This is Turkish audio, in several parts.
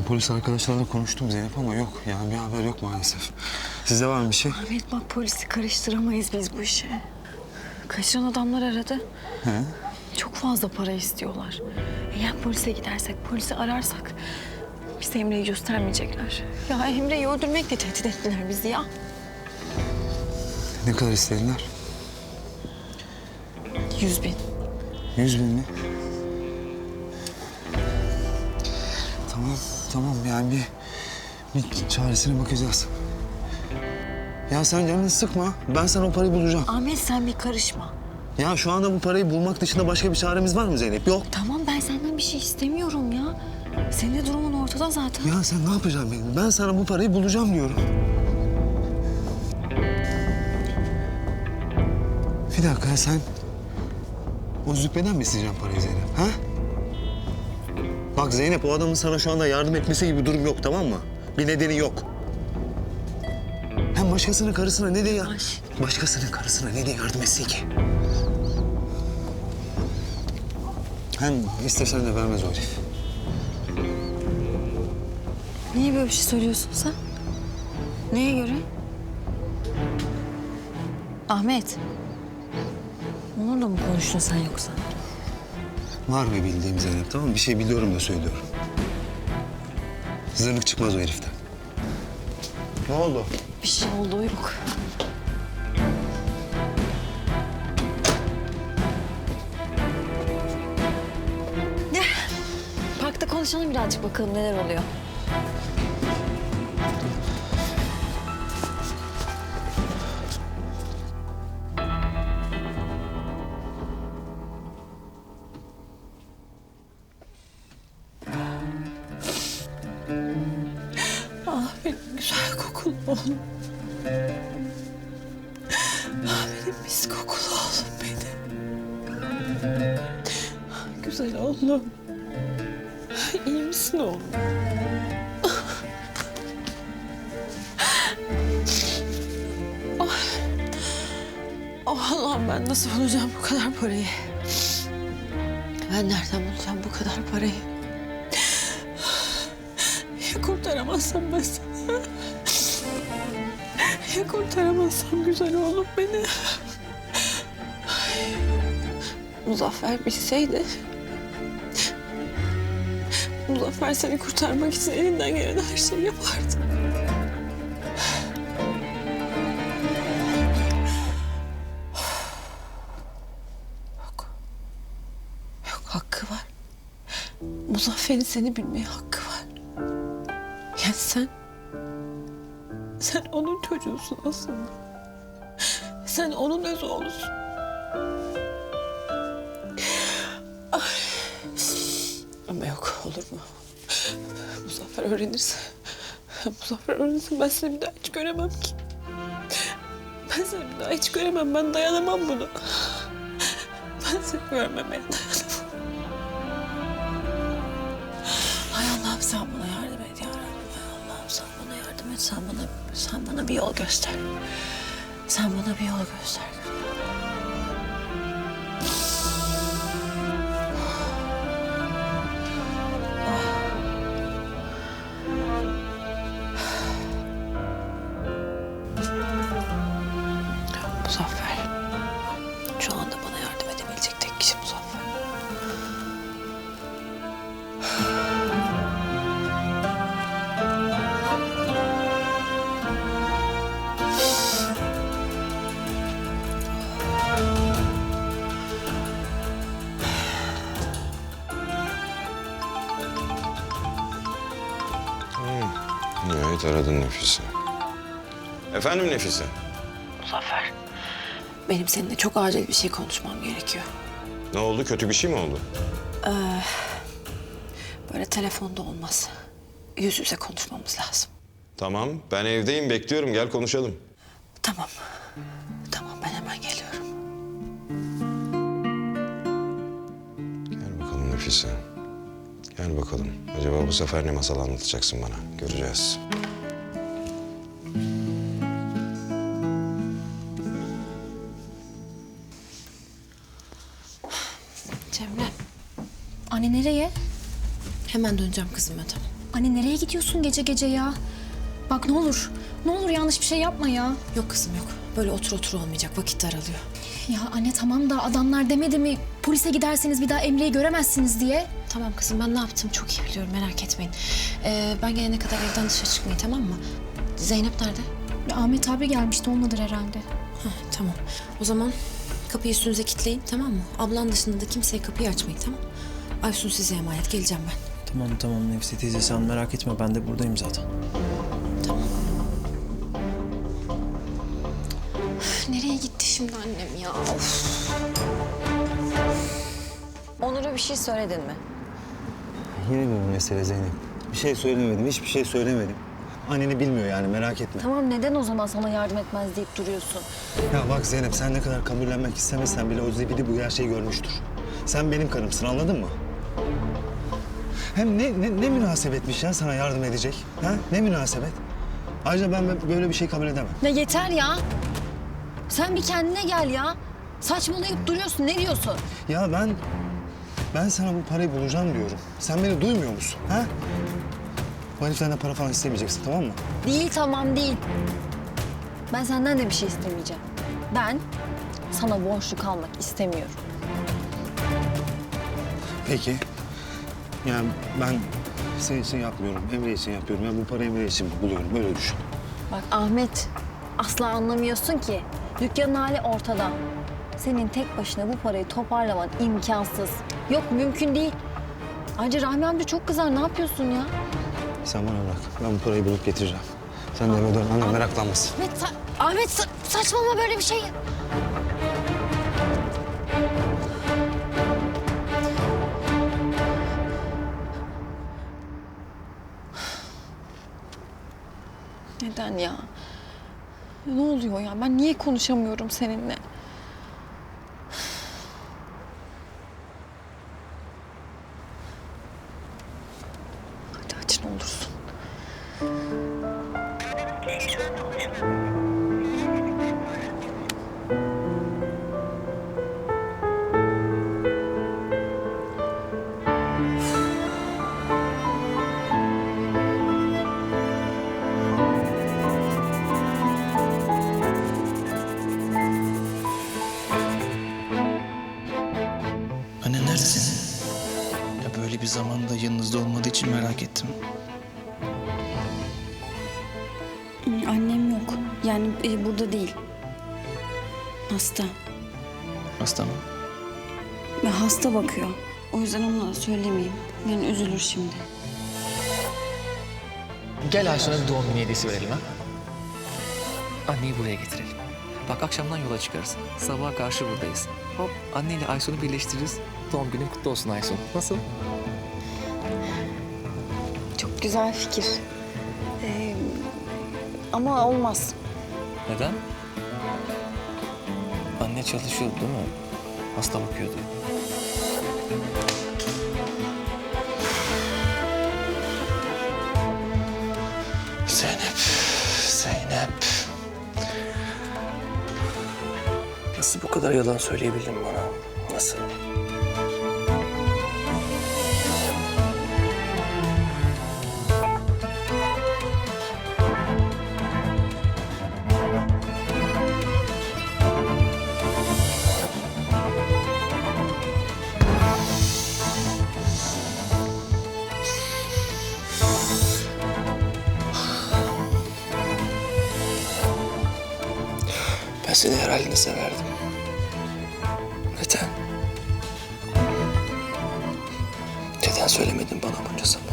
Ya polis arkadaşlarla konuştum Zeynep ama yok. Yani bir haber yok maalesef. Sizde var mı bir şey? Ahmet bak polisi karıştıramayız biz bu işe. Kaçıran adamlar aradı. He? Çok fazla para istiyorlar. Eğer polise gidersek, polisi ararsak bize Emre'yi göstermeyecekler. Ya Emre'yi öldürmekle tehdit ettiler bizi ya. Ne kadar istediler? Yüz bin. Yüz bin mi? Tamam, tamam yani bir, bir çaresine bakacağız. Ya sen canını sıkma. Ben sana o parayı bulacağım. Ahmet sen bir karışma. Ya şu anda bu parayı bulmak dışında başka bir çaremiz var mı Zeynep? Yok. Tamam ben senden bir şey istemiyorum ya. Senin de durumun ortada zaten. Ya sen ne yapacaksın benim? Ben sana bu parayı bulacağım diyorum. Bir dakika ya sen... O züppeden mi isteyeceksin parayı Zeynep? Ha? Bak Zeynep o adamın sana şu anda yardım etmesi gibi bir durum yok tamam mı? Bir nedeni yok. Hem başkasının karısına ne diye ya... Aşk. Başkasının karısına ne diye yardım etsin ki? Hem istesen de vermez o herif. Niye böyle bir şey söylüyorsun sen? Neye göre? Ahmet. Onunla mı konuştun sen yoksa? Var mı bildiğim Zeynep tamam mı? Bir şey biliyorum da söylüyorum. Zırnık çıkmaz o heriften. Ne oldu? Bir şey olduğu yok. Ne? Parkta konuşalım birazcık bakalım neler oluyor. Oğlum. Benim mis kokulu oğlum benim. Güzel oğlum. İyi misin oğlum? Ah. Oh Allah'ım ben nasıl bulacağım bu kadar parayı? Ben nereden bulacağım bu kadar parayı? Kurtaramazsam ben seni? Ya kurtaramazsam güzel oğlum beni? Muzaffer bilseydi... Muzaffer seni kurtarmak için elinden gelen her şeyi yapardı. Yok. Yok hakkı var. Muzaffer'in seni bilmeye hakkı var. Yani sen... Sen onun çocuğusun aslında. Sen onun öz oğlusun. Ama yok olur mu? Muzaffer öğrenirse... Muzaffer öğrenirse ben seni bir daha hiç göremem ki. Ben seni bir daha hiç göremem. Ben dayanamam bunu. Ben seni görmemeye dayanamam. Ay Allah'ım sen bana yardım Sen bana, sen bana bir yol göster. Sen bana bir yol göster. Nihayet aradın Nefise. Efendim Nefise? Muzaffer. Benim seninle çok acil bir şey konuşmam gerekiyor. Ne oldu? Kötü bir şey mi oldu? Böyle telefonda olmaz. Yüz yüze konuşmamız lazım. Tamam, ben evdeyim. Bekliyorum. Gel konuşalım. Tamam. Tamam ben hemen geliyorum. Gel bakalım Nefise. Gel bakalım. Acaba bu sefer ne masal anlatacaksın bana? Göreceğiz. Cemre Anne nereye? hemen döneceğim kızım ben tamam. Anne nereye gidiyorsun gece gece ya? Bak ne olur, ne olur yanlış bir şey yapma ya. Yok kızım yok. Böyle otur otur olmayacak. Vakit daralıyor. Ya anne tamam da adamlar demedi mi polise giderseniz bir daha Emre'yi göremezsiniz diye. Tamam kızım ben ne yaptım çok iyi biliyorum merak etmeyin. Ee, ben gelene kadar evden dışarı çıkmayın tamam mı? Zeynep nerede? Ya Ahmet abi gelmişti ondadır herhalde. Heh, tamam. O zaman kapıyı üstünüze kilitleyin tamam mı? Ablan dışında da kimseye kapıyı açmayın tamam Aysun size emanet geleceğim ben. Tamam tamam Nefise teyze sen merak etme ben de buradayım zaten. Tamam. Nereye gitti şimdi annem ya? Of. Onur'a bir şey söyledin mi? Yine mi bu mesele Zeynep? Bir şey söylemedim, hiçbir şey söylemedim. Anneni bilmiyor yani merak etme. Tamam neden o zaman sana yardım etmez deyip duruyorsun? Ya bak Zeynep sen ne kadar kabullenmek istemesen bile o zibidi bu gerçeği görmüştür. Sen benim karımsın anladın mı? Hem ne, ne, ne münasebetmiş ya sana yardım edecek? Ha? Ne münasebet? Ayrıca ben böyle bir şey kabul edemem. Ne yeter ya. Sen bir kendine gel ya. Saçmalayıp duruyorsun. Ne diyorsun? Ya ben ben sana bu parayı bulacağım diyorum. Sen beni duymuyor musun? Ha? Bu heriflerden para falan istemeyeceksin tamam mı? Değil tamam değil. Ben senden de bir şey istemeyeceğim. Ben sana borçlu kalmak istemiyorum. Peki. Yani ben senin için yapmıyorum, Emre için yapıyorum. Ben bu parayı Emre için buluyorum, öyle düşün. Bak Ahmet asla anlamıyorsun ki. Dükkanın hali ortada. Senin tek başına bu parayı toparlaman imkansız. Yok mümkün değil. Ayrıca Rahmi amca çok kızar. Ne yapıyorsun ya? Sen bana bırak, ben bu parayı bulup getireceğim. Sen de eve dön, annem meraklanmasın. Ahmet, sa- Ahmet sa- saçmalama böyle bir şey. Neden ya? Ne oluyor ya? Ben niye konuşamıyorum seninle? Anne neredesin? Ya böyle bir zamanda yanınızda olmadığı için merak ettim. Annem yok. Yani e, burada değil. Hasta. Hasta mı? Ve hasta bakıyor. O yüzden ona söylemeyeyim. Yani üzülür şimdi. Gel Aysun'a bir doğum günü hediyesi verelim ha. Anneyi buraya getirelim. Bak akşamdan yola çıkarız. Sabaha karşı buradayız. Hop anneyle Aysun'u birleştiririz. Doğum günün kutlu olsun Aysun. Nasıl? Çok güzel fikir. Ee, ama olmaz. Neden? Anne çalışıyordu değil mi? Hasta bakıyordu. Zeynep, Zeynep. Nasıl bu kadar yalan söyleyebildin bana? Nasıl? Ben seni her halini severdim. Söylemedin bana bunca zaman?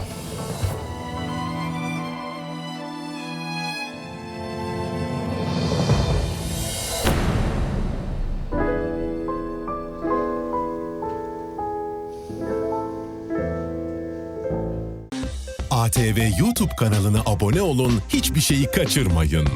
ATV YouTube kanalına abone olun, hiçbir şeyi kaçırmayın.